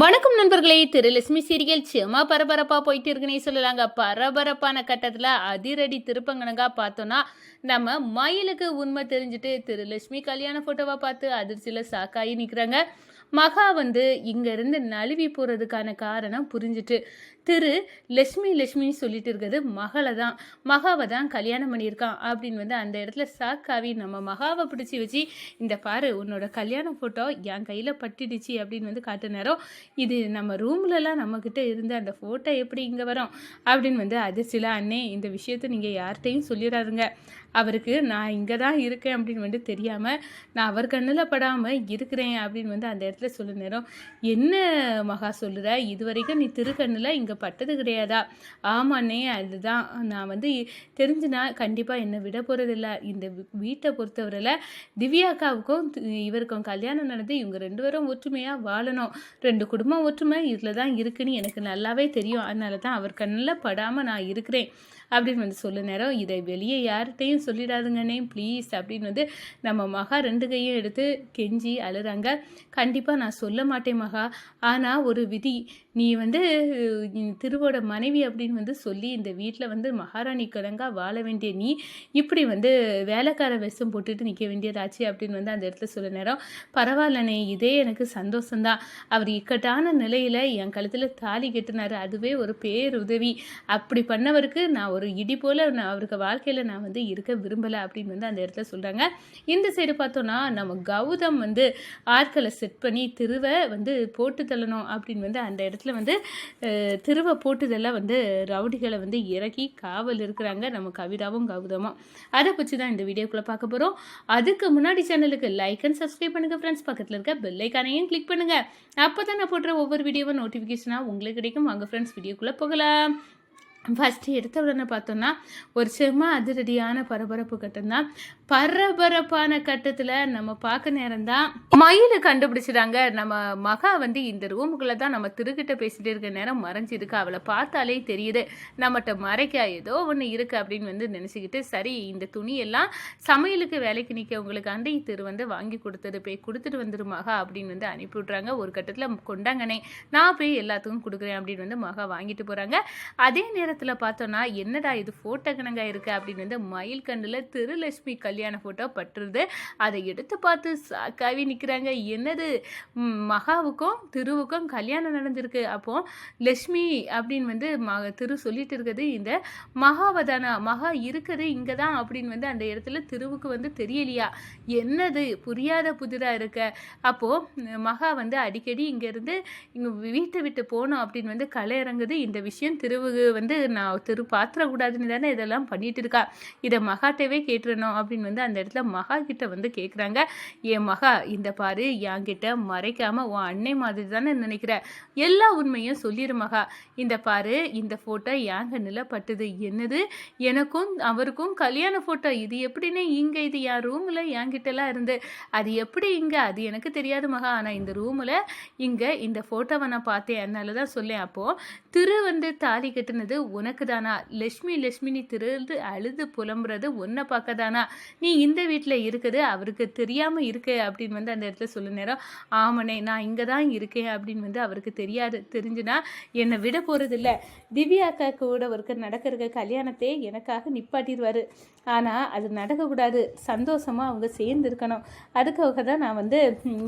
வணக்கம் நண்பர்களே. திரு லட்சுமி சீரியல் சும்மா பரபரப்பாக போயிட்டு இருக்குன்னே சொல்லலாங்க. பரபரப்பான கட்டத்தில் அதிரடி திருப்பங்கனங்காக பார்த்தோன்னா நம்ம மயிலுக்கு உண்மை தெரிஞ்சுட்டு திரு லட்சுமி கல்யாண ஃபோட்டோவாக பார்த்து அதிர்ச்சியில் சாக்காகி நிற்கிறாங்க மகா வந்து இங்கேருந்து நழுவி போகிறதுக்கான காரணம் புரிஞ்சுட்டு. திரு லட்சுமி லட்சுமின்னு சொல்லிட்டு இருக்கிறது மகளை தான். மகாவை தான் கல்யாணம் பண்ணியிருக்கான் அப்படின்னு வந்து அந்த இடத்துல சாக்காவி நம்ம மகாவை பிடிச்சி வச்சு இந்த பாரு உன்னோட கல்யாண ஃபோட்டோ என் கையில் பட்டுடுச்சு அப்படின்னு வந்து காட்டு நேரம் இது நம்ம ரூம்லலாம் நம்மக்கிட்ட இருந்த அந்த ஃபோட்டோ எப்படி இங்கே வரும்? அப்படின்னு வந்து அதிர்ச்சியில் அண்ணே இந்த விஷயத்தை நீங்கள் யார்கிட்டையும் சொல்லிடாதுங்க. அவருக்கு நான் இங்கே தான் இருக்கேன் அப்படின்னு வந்து தெரியாமல் நான் அவர் கண்ணில் படாமல் இருக்கிறேன் அப்படின்னு வந்து அந்த இடத்துல சொல்ல நேரம் என்ன மகா சொல்லுற? இது வரைக்கும் நீ திருக்கண்ணில் இங்கே பட்டது கிடையாதா? ஆமாண்ணே அதுதான். நான் வந்து தெரிஞ்சுனா கண்டிப்பாக என்னை விட போகிறதில்ல இந்த வீட்டை பொறுத்தவரையில் திவ்யாக்காவுக்கும் இவருக்கும் கல்யாணம் நடந்து இவங்க ரெண்டு பேரும் ஒற்றுமையாக வாழணும். ரெண்டு குடும்பம் ஒற்றுமை இதில் தான் இருக்குன்னு எனக்கு நல்லாவே தெரியும். அதனால தான் அவர் கண்ணில் படாமல் நான் இருக்கிறேன். அப்படின்னு வந்து சொல்ல நேரம். இதை வெளியே யார்கிட்டையும் சொல்லிடாதுங்கண்ணே. ப்ளீஸ் அப்படின்னு வந்து நம்ம மகா ரெண்டு கையும் எடுத்து கெஞ்சி அழுறாங்க. கண்டிப்பாக நான் சொல்ல மாட்டேன் மகா. ஆனால் ஒரு விதி நீ வந்து திருவோட மனைவி அப்படின்னு வந்து சொல்லி இந்த வீட்டில் வந்து மகாராணி கிழங்கா வாழ வேண்டிய நீ இப்படி வந்து வேலைக்கார விஷம் போட்டுட்டு நிற்க வேண்டியதாச்சு அப்படின்னு வந்து அந்த இடத்துல சொல்ல நேரம். பரவாயில்லண்ணே இதே எனக்கு சந்தோஷம்தான். அவர் இக்கட்டான நிலையில் என் கழுத்தில் தாலி கட்டினார். அதுவே ஒரு பேருதவி. அப்படி பண்ணவருக்கு நான் ஒரு இடி போல் நான் அவருக்கு வாழ்க்கையில் நான் வந்து இருக்க விரும்பலை அப்படின்னு வந்து அந்த இடத்துல சொல்கிறாங்க இந்த சைடு பார்த்தோன்னா நம்ம கௌதம் வந்து ஆட்களை செட் பண்ணி திருவை வந்து போட்டு தள்ளணும் அப்படின்னு வந்து அந்த இடத்துல வந்து அஹ், திருவை போட்டுதெல்லாம் வந்து ரவுடிகளை வந்து இறக்கி காவல் இருக்கிறாங்க நம்ம கவிதாவும் கௌதமும். அதை பற்றி தான் இந்த வீடியோக்குள்ளே பார்க்க போகிறோம் அதுக்கு முன்னாடி சேனலுக்கு லைக் அண்ட் சப்ஸ்கிரைப் பண்ணுங்கள் ஃப்ரெண்ட்ஸ் பக்கத்தில் இருக்க பெல்லைக்கானையும் கிளிக் பண்ணுங்கள் அப்போ தான் நான் போடுற ஒவ்வொரு வீடியோவும் நோட்டிஃபிகேஷனாக உங்களுக்கு கிடைக்கும். வாங்க ஃப்ரெண்ட்ஸ் வீடியோக்குள்ளே போகலாம். ஃபஸ்ட்டு எடுத்த உடனே பார்த்தோன்னா ஒரு செம்ம அதிரடியான பரபரப்பு கட்டம் தான் பரபரப்பான கட்டத்தில் நம்ம பார்க்க நேரம் தான் கண்டுபிடிச்சிட்டாங்க. நம்ம மகா வந்து இந்த ரூமுக்குள்ளே தான் நம்ம திருக்கிட்ட பேசிகிட்டு இருக்க நேரம் மறைஞ்சிருக்கு. அவளை பார்த்தாலே தெரியுது. நம்மகிட்ட மறைக்க ஏதோ ஒன்று இருக்குது அப்படின்னு வந்து நினச்சிக்கிட்டு சரி இந்த துணியெல்லாம் சமையலுக்கு வேலைக்கு நிற்கவங்களுக்காண்டி திரு வந்து வாங்கி கொடுத்தது போய் கொடுத்துட்டு வந்துரு மகா அப்படின்னு வந்து அனுப்பி விட்றாங்க. ஒரு கட்டத்தில் கொண்டாங்கனே நான் போய் எல்லாத்துக்கும் கொடுக்குறேன் அப்படின்னு வந்து மகா வாங்கிட்டு போகிறாங்க அதே நேரம் நேரத்தில் பார்த்தோன்னா என்னடா இது ஃபோட்டோ கணங்காக இருக்குது அப்படின்னு வந்து மயில் கண்ணில் திருலட்சுமி கல்யாண ஃபோட்டோ பட்டுருது. அதை எடுத்து பார்த்து சாக்காவி நிற்கிறாங்க என்னது? மகாவுக்கும் திருவுக்கும் கல்யாணம் நடந்திருக்கு. அப்போ லட்சுமி அப்படின்னு வந்து ம திரு சொல்லிட்டு இருக்கிறது இந்த மகாவதானா மகா இருக்குது இங்கே தான். அப்படின்னு வந்து அந்த இடத்துல திருவுக்கு வந்து தெரியலையா? என்னது? புரியாத புதிராக இருக்க? அப்போது மகா வந்து அடிக்கடி இங்கேருந்து இங்கே வீட்டை விட்டு போகணும் அப்படின்னு வந்து களை இறங்குது. இந்த விஷயம் திருவுக்கு வந்து நான் திரு பாத்திரக்கூடாதுன்னு தானே இதெல்லாம் பண்ணிட்டு இருக்கா இதை மகாட்டவே கேட்டுறணும் அப்படின்னு வந்து அந்த இடத்துல மகா கிட்ட வந்து கேட்குறாங்க என் மகா இந்த பாரு என்கிட்ட மறைக்காம உன் அன்னை மாதிரி தானே நினைக்கிற? எல்லா உண்மையும் சொல்லிடு மகா. இந்த பாரு இந்த ஃபோட்டோ என் கண்ணில் பட்டுது. என்னது? எனக்கும் அவருக்கும் கல்யாண ஃபோட்டோ இது எப்படின்னு இங்கே இது என் ரூமில் என்கிட்டலாம் இருந்து. அது எப்படி இங்கே? அது எனக்கு தெரியாது மகா. ஆனால் இந்த ரூமில் இங்கே இந்த ஃபோட்டோவை நான் பார்த்தேன். அதனால தான் சொல்லேன். அப்போது திரு வந்து தாலி கட்டினது உனக்கு தானா லக்ஷ்மி லக்ஷ்மினி நீ அழுது புலம்புறது உன்னை பார்க்க தானா நீ இந்த வீட்டில் இருக்குது அவருக்கு தெரியாமல் இருக்கு அப்படின்னு வந்து அந்த இடத்துல சொல்ல நேரம் ஆமனே நான் இங்கே தான் இருக்கேன் அப்படின்னு வந்து அவருக்கு தெரியாது தெரிஞ்சுனா என்னை விட போகிறதில்ல திவ்யா அக்கா கூட ஒருக்க நடக்கிற கல்யாணத்தை எனக்காக நிப்பாட்டிடுவார். ஆனால் அது நடக்கக்கூடாது. சந்தோஷமாக அவங்க சேர்ந்து இருக்கணும் அதுக்காக தான் நான் வந்து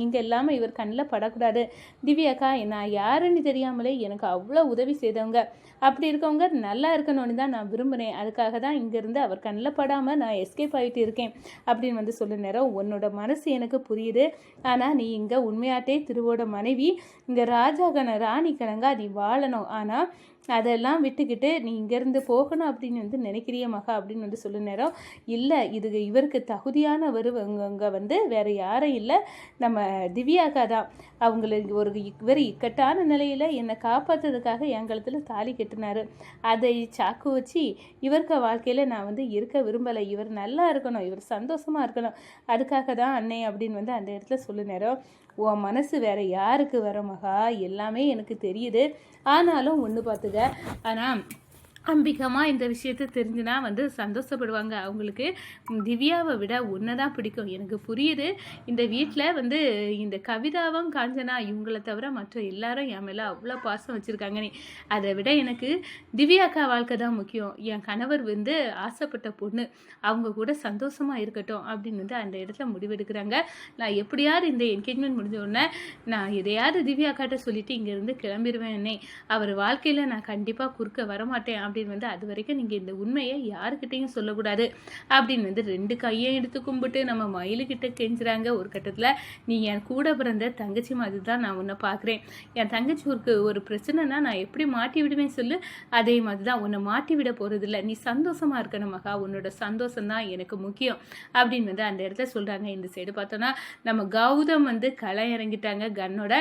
இங்கே இல்லாமல் இவர் கண்ணில் படக்கூடாது. திவ்யாக்கா நான் யாருன்னு தெரியாமலே எனக்கு அவ்வளோ உதவி செய்தவங்க. அப்படி இருக்கவங்க நல்லா இருக்கணும்னு தான் நான் விரும்புகிறேன் அதுக்காக தான் இங்கேருந்து அவர் கண்ணில் படாமல் நான் எஸ்கேப் ஆகிட்டு இருக்கேன் அப்படின்னு வந்து சொல்ல நேரம் உன்னோட மனசு எனக்கு புரியுது. ஆனால் நீ இங்கே உண்மையாட்டே திருவோட மனைவி. இங்கே ராஜாகன ராணி கணங்கா நீ வாழணும். ஆனால் அதெல்லாம் விட்டுக்கிட்டு நீ இங்கேருந்து போகணும் அப்படின்னு வந்து நினைக்கிறிய மகா அப்படின்னு வந்து சொல்ல நேரம். இல்லை இது இவருக்கு தகுதியானவர் வருவங்க வந்து வேறு யாரும் இல்லை. நம்ம திவ்யாக்கா தான். அவங்களுக்கு ஒரு இவர் இக்கட்டான நிலையில் என்னை காப்பாற்றுறதுக்காக எங்களத்தில் தாலி கட்டினாரு. அதை சாக்கு வச்சு இவருக்கு வாழ்க்கையில் நான் வந்து இருக்க விரும்பலை. இவர் நல்லா இருக்கணும். இவர் சந்தோஷமாக இருக்கணும். அதுக்காக தான் அன்னை அப்படின்னு வந்து அந்த இடத்துல சொல்லு நேரம். உன் மனசு வேற யாருக்கு வர மகா? எல்லாமே எனக்கு தெரியுது. ஆனாலும் ஒன்று பார்த்துக்க. ஆனால் அம்பிகமா இந்த விஷயத்த தெரிஞ்சுனா வந்து சந்தோஷப்படுவாங்க. அவங்களுக்கு திவ்யாவை விட ஒன்றை தான் பிடிக்கும். எனக்கு புரியுது. இந்த வீட்டில் வந்து இந்த கவிதாவும் காஞ்சனா இவங்கள தவிர மற்ற எல்லாரும் என் மேலே அவ்வளோ பாசம் வச்சுருக்காங்க நீ. அதை விட எனக்கு திவ்யாக்கா வாழ்க்கை தான் முக்கியம். என் கணவர் வந்து ஆசைப்பட்ட பொண்ணு. அவங்க கூட சந்தோஷமாக இருக்கட்டும் அப்படின்னு வந்து அந்த இடத்துல முடிவெடுக்கிறாங்க. நான் எப்படியாவது இந்த என்கேஜ்மெண்ட் முடிஞ்ச உடனே நான் எதையாவது திவ்யாக்காட்ட சொல்லிவிட்டு இங்கேருந்து கிளம்பிடுவேன்னே அவர் வாழ்க்கையில் நான் கண்டிப்பாக குறுக்க வரமாட்டேன் அப்படின்னு வந்து அது வரைக்கும் நீங்கள் இந்த உண்மையை யாருக்கிட்டையும் சொல்லக்கூடாது அப்படின்னு வந்து ரெண்டு கையையும் எடுத்து கும்பிட்டு நம்ம மயிலுக்கிட்ட கெஞ்சுறாங்க. ஒரு கட்டத்தில் நீ என் கூட பிறந்த தங்கச்சி மாதிரி தான் நான் உன்னை பார்க்குறேன் என் தங்கச்சி ஒரு ஒரு பிரச்சனைனா நான் எப்படி மாட்டி விடுவேன் சொல்லு? அதே மாதிரி தான் உன்னை மாட்டி விட போகிறதில்ல நீ சந்தோஷமாக இருக்கணும் மகா. உன்னோட சந்தோஷம் தான் எனக்கு முக்கியம் அப்படின்னு வந்து அந்த இடத்துல சொல்கிறாங்க இந்த சைடு பார்த்தோன்னா நம்ம கௌதம் வந்து களை இறங்கிட்டாங்க. கன்னோட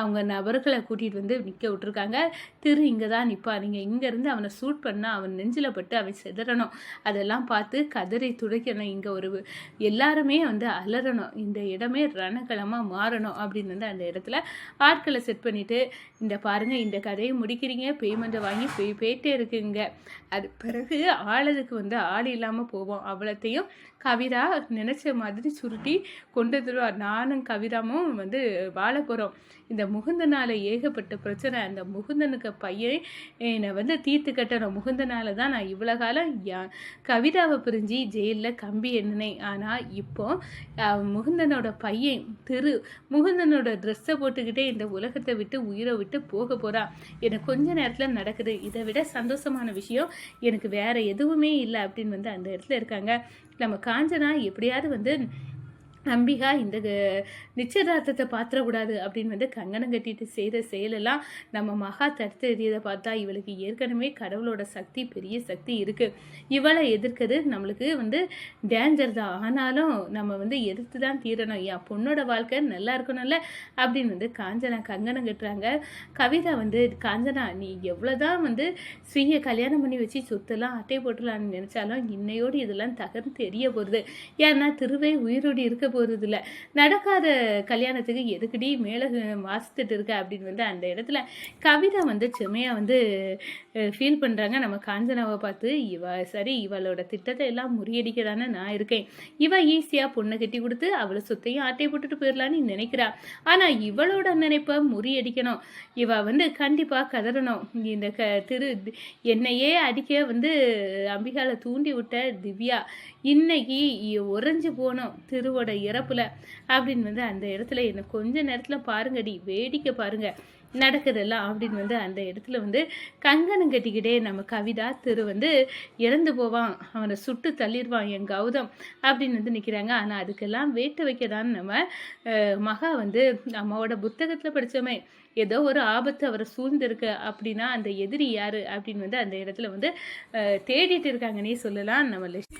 அவங்க நபர்களை கூட்டிகிட்டு வந்து நிற்க விட்டுருக்காங்க. திரு இங்கே தான் நிற்பாருங்க இங்கேருந்து அவனை சூட் பண்ணால் அவன் நெஞ்சில் பட்டு அவன் சிதறணும். அதெல்லாம் பார்த்து கதறி துடைக்கணும். இங்கே ஒரு எல்லாருமே வந்து அலறணும். இந்த இடமே ரணகளமாக மாறணும் அப்படின்னு வந்து அந்த இடத்துல ஆட்களை செட் பண்ணிவிட்டு இந்த பாருங்கள் இந்த கதையை முடிக்கிறீங்க. பேமெண்ட்டை வாங்கி போய் போயிட்டே இருக்குங்க. அது பிறகு ஆளதுக்கு வந்து ஆள் இல்லாமல் போவோம். அவ்வளோத்தையும் கவிதா நினச்ச மாதிரி சுருட்டி கொண்டு வந்துடுவா நானும் கவிதாமும் வந்து வாழ போகிறோம் இந்த முகுந்தனால ஏகப்பட்ட பிரச்சனை. அந்த முகுந்தனுக்கு பையன் என்னை வந்து தீர்த்து கட்டணும். முகுந்தனால தான் நான் இவ்வளோ காலம் யா- கவிதாவை பிரிஞ்சு ஜெயிலில் கம்பி எண்ணினேன். ஆனால் இப்போ முகுந்தனோட பையன் திரு முகுந்தனோட ட்ரெஸ்ஸை போட்டுக்கிட்டே இந்த உலகத்தை விட்டு உயிரை விட்டு போக போகிறான் எனக்கு கொஞ்ச நேரத்தில் நடக்குது. இதை விட சந்தோஷமான விஷயம் எனக்கு வேற எதுவுமே இல்லை அப்படின்னு வந்து அந்த இடத்துல இருக்காங்க. நம்ம காஞ்சனா எப்படியாவது வந்து அம்பிகா இந்த க- நிச்சயதார்த்தத்தை பாத்திரக்கூடாது அப்படின்னு வந்து கங்கணம் கட்டிட்டு செய்கிற செயலெல்லாம் நம்ம மகா தடுத்து எறியதை பார்த்தா இவளுக்கு ஏற்கனவே கடவுளோட சக்தி பெரிய சக்தி இருக்குது இவளை எதிர்க்கிறது நம்மளுக்கு வந்து டேஞ்சர் தான். ஆனாலும் நம்ம வந்து எதிர்த்து தான் தீரணும். என் பொண்ணோட வாழ்க்கை நல்லா இருக்கணும்ல அப்படின்னு வந்து காஞ்சனா கங்கணம் கட்டுறாங்க. கவிதா வந்து காஞ்சனா நீ எவ்வளோதான் வந்து ஸ்ரீயை கல்யாணம் பண்ணி வச்சு சொத்தெல்லாம் அட்டை போட்டுலான்னு நினச்சாலும் இன்னையோடு இதெல்லாம் தகர்ந்து தெரிய போகிறது ஏன்னா திருவை உயிரோடு இருக்க போகிறது இல்லை நடக்காத கல்யாணத்துக்கு எதுக்கடி மேலே வாசித்துட்டு இருக்க அப்படின்னு வந்து அந்த இடத்துல கவிதா வந்து செம்மையாக வந்து ஃபீல் பண்ணுறாங்க நம்ம காஞ்சனாவை பார்த்து இவ சரி இவளோட திட்டத்தை எல்லாம் முறியடிக்கிறான்னு நான் இருக்கேன். இவ ஈஸியாக பொண்ணை கட்டி கொடுத்து அவளை சுத்தையும் ஆட்டை போட்டுட்டு போயிடலான்னு நினைக்கிறா. ஆனால் இவளோட நினைப்பை முறியடிக்கணும். இவ வந்து கண்டிப்பாக கதறணும். இந்த க திரு என்னையே அடிக்க வந்து அம்பிகால தூண்டி விட்ட திவ்யா இன்னைக்கு உறைஞ்சி உறைஞ்சு போனோம் திருவோட இறப்புல அப்படின்னு வந்து அந்த இடத்துல என்ன கொஞ்ச நேரத்தில் பாருங்கடி வேடிக்கை பாருங்க. நடக்குதெல்லாம் அப்படின்னு வந்து அந்த இடத்துல வந்து கங்கணம் கட்டிக்கிட்டே நம்ம கவிதா திரு வந்து இறந்து போவான். அவனை சுட்டு தள்ளிடுவான் என் கௌதம் அப்படின்னு வந்து நிற்கிறாங்க ஆனால் அதுக்கெல்லாம் வேட்டு வைக்கதான் நம்ம மகா வந்து அம்மாவோட புத்தகத்தில் படித்தோமே ஏதோ ஒரு ஆபத்து அவரை சூழ்ந்திருக்கு அப்படின்னா அந்த எதிரி யார் அப்படின்னு வந்து அந்த இடத்துல வந்து தேடிட்டு இருக்காங்கன்னே சொல்லலாம் நம்ம லிஸ்-